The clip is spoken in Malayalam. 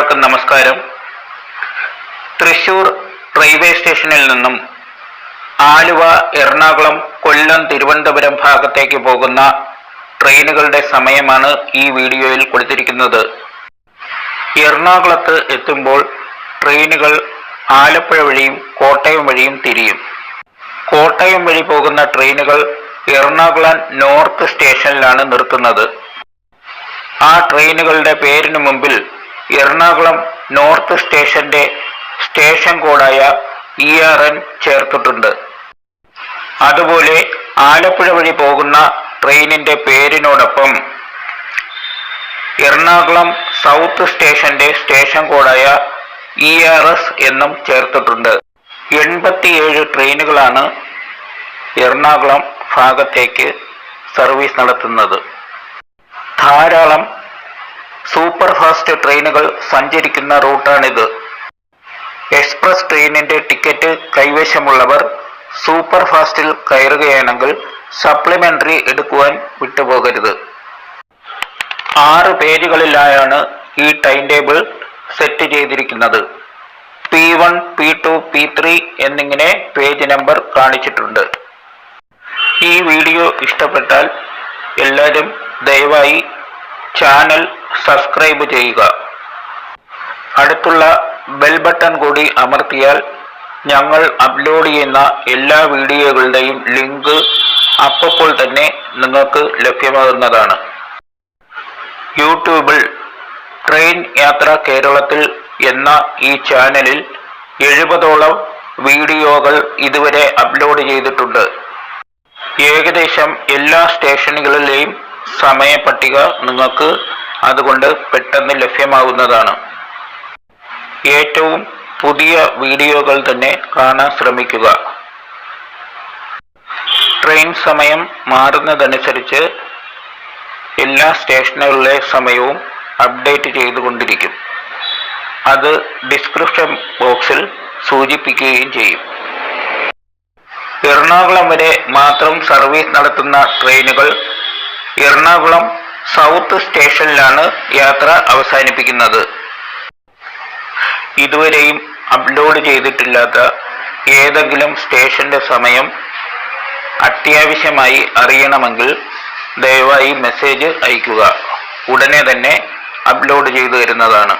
എല്ലാവർക്കും നമസ്കാരം. തൃശൂർ റെയിൽവേ സ്റ്റേഷനിൽ നിന്നും ആലുവ എറണാകുളം കൊല്ലം തിരുവനന്തപുരം ഭാഗത്തേക്ക് പോകുന്ന ട്രെയിനുകളുടെ സമയമാണ് ഈ വീഡിയോയിൽ കൊടുത്തിരിക്കുന്നത്. എറണാകുളത്ത് എത്തുമ്പോൾ ട്രെയിനുകൾ ആലപ്പുഴ വഴിയും കോട്ടയം വഴിയും തിരിയും. കോട്ടയം വഴി പോകുന്ന ട്രെയിനുകൾ എറണാകുളം നോർത്ത് സ്റ്റേഷനിലാണ് നിർത്തുന്നത്. ആ ട്രെയിനുകളുടെ പേരിന് മുമ്പിൽ എറണാകുളം നോർത്ത് സ്റ്റേഷന്റെ സ്റ്റേഷൻ കോഡായ ഇ ആർ എൻ ചേർത്തിട്ടുണ്ട്. അതുപോലെ ആലപ്പുഴ വഴി പോകുന്ന ട്രെയിനിന്റെ പേരിനോടൊപ്പം എറണാകുളം സൗത്ത് സ്റ്റേഷന്റെ സ്റ്റേഷൻ കോഡായ ഇ ആർ എസ് എന്നും ചേർത്തിട്ടുണ്ട്. എൺപത്തിയേഴ് ട്രെയിനുകളാണ് എറണാകുളം ഭാഗത്തേക്ക് സർവീസ് നടത്തുന്നത്. ധാരാളം സൂപ്പർ ഫാസ്റ്റ് ട്രെയിനുകൾ സഞ്ചരിക്കുന്ന റൂട്ടാണിത്. എക്സ്പ്രസ് ട്രെയിനിന്റെ ടിക്കറ്റ് കൈവശമുള്ളവർ സൂപ്പർ ഫാസ്റ്റിൽ കയറുകയാണെങ്കിൽ സപ്ലിമെന്ററി എടുക്കുവാൻ വിട്ടുപോകരുത്. ആറ് പേജുകളിലായാണ് ഈ ടൈം ടേബിൾ സെറ്റ് ചെയ്തിരിക്കുന്നത്. P one P two P three എന്നിങ്ങനെ പേജ് നമ്പർ കാണിച്ചിട്ടുണ്ട്. ഈ വീഡിയോ ഇഷ്ടപ്പെട്ടാൽ എല്ലാവരും ദയവായി ചാനൽ സബ്സ്ക്രൈബ് ചെയ്യുക. അടുത്തുള്ള ബെൽ ബട്ടൺ കൂടി അമർത്തിയാൽ ഞങ്ങൾ അപ്ലോഡ് ചെയ്യുന്ന എല്ലാ വീഡിയോകളുടെയും ലിങ്ക് അപ്പോൾ തന്നെ നിങ്ങൾക്ക് ലഭ്യമാകുന്നതാണ്. യൂട്യൂബിൽ ട്രെയിൻ യാത്ര കേരളത്തിൽ എന്ന ഈ ചാനലിൽ എഴുപതോളം വീഡിയോകൾ ഇതുവരെ അപ്ലോഡ് ചെയ്തിട്ടുണ്ട്. ഏകദേശം എല്ലാ സ്റ്റേഷനുകളിലെയും സമയപട്ടിക നിങ്ങൾക്ക് അതുകൊണ്ട് പെട്ടെന്ന് ലഭ്യമാകുന്നതാണ്. ഏറ്റവും പുതിയ വീഡിയോകൾ തന്നെ കാണാൻ ശ്രമിക്കുക. ട്രെയിൻ സമയം മാറുന്നതനുസരിച്ച് എല്ലാ സ്റ്റേഷനുകളിലെ സമയവും അപ്ഡേറ്റ് ചെയ്തുകൊണ്ടിരിക്കും. അത് ഡിസ്ക്രിപ്ഷൻ ബോക്സിൽ സൂചിപ്പിക്കുകയും ചെയ്യും. എറണാകുളം വരെ മാത്രം സർവീസ് നടത്തുന്ന ട്രെയിനുകൾ എറണാകുളം സൗത്ത് സ്റ്റേഷനിലാണ് യാത്ര അവസാനിപ്പിക്കുന്നത്. ഇതുവരെയും അപ്ലോഡ് ചെയ്തിട്ടില്ലാത്ത ഏതെങ്കിലും സ്റ്റേഷന്റെ സമയം അത്യാവശ്യമായി അറിയണമെങ്കിൽ ദയവായി മെസ്സേജ് അയയ്ക്കുക. ഉടനെ തന്നെ അപ്ലോഡ് ചെയ്തു തരുന്നതാണ്.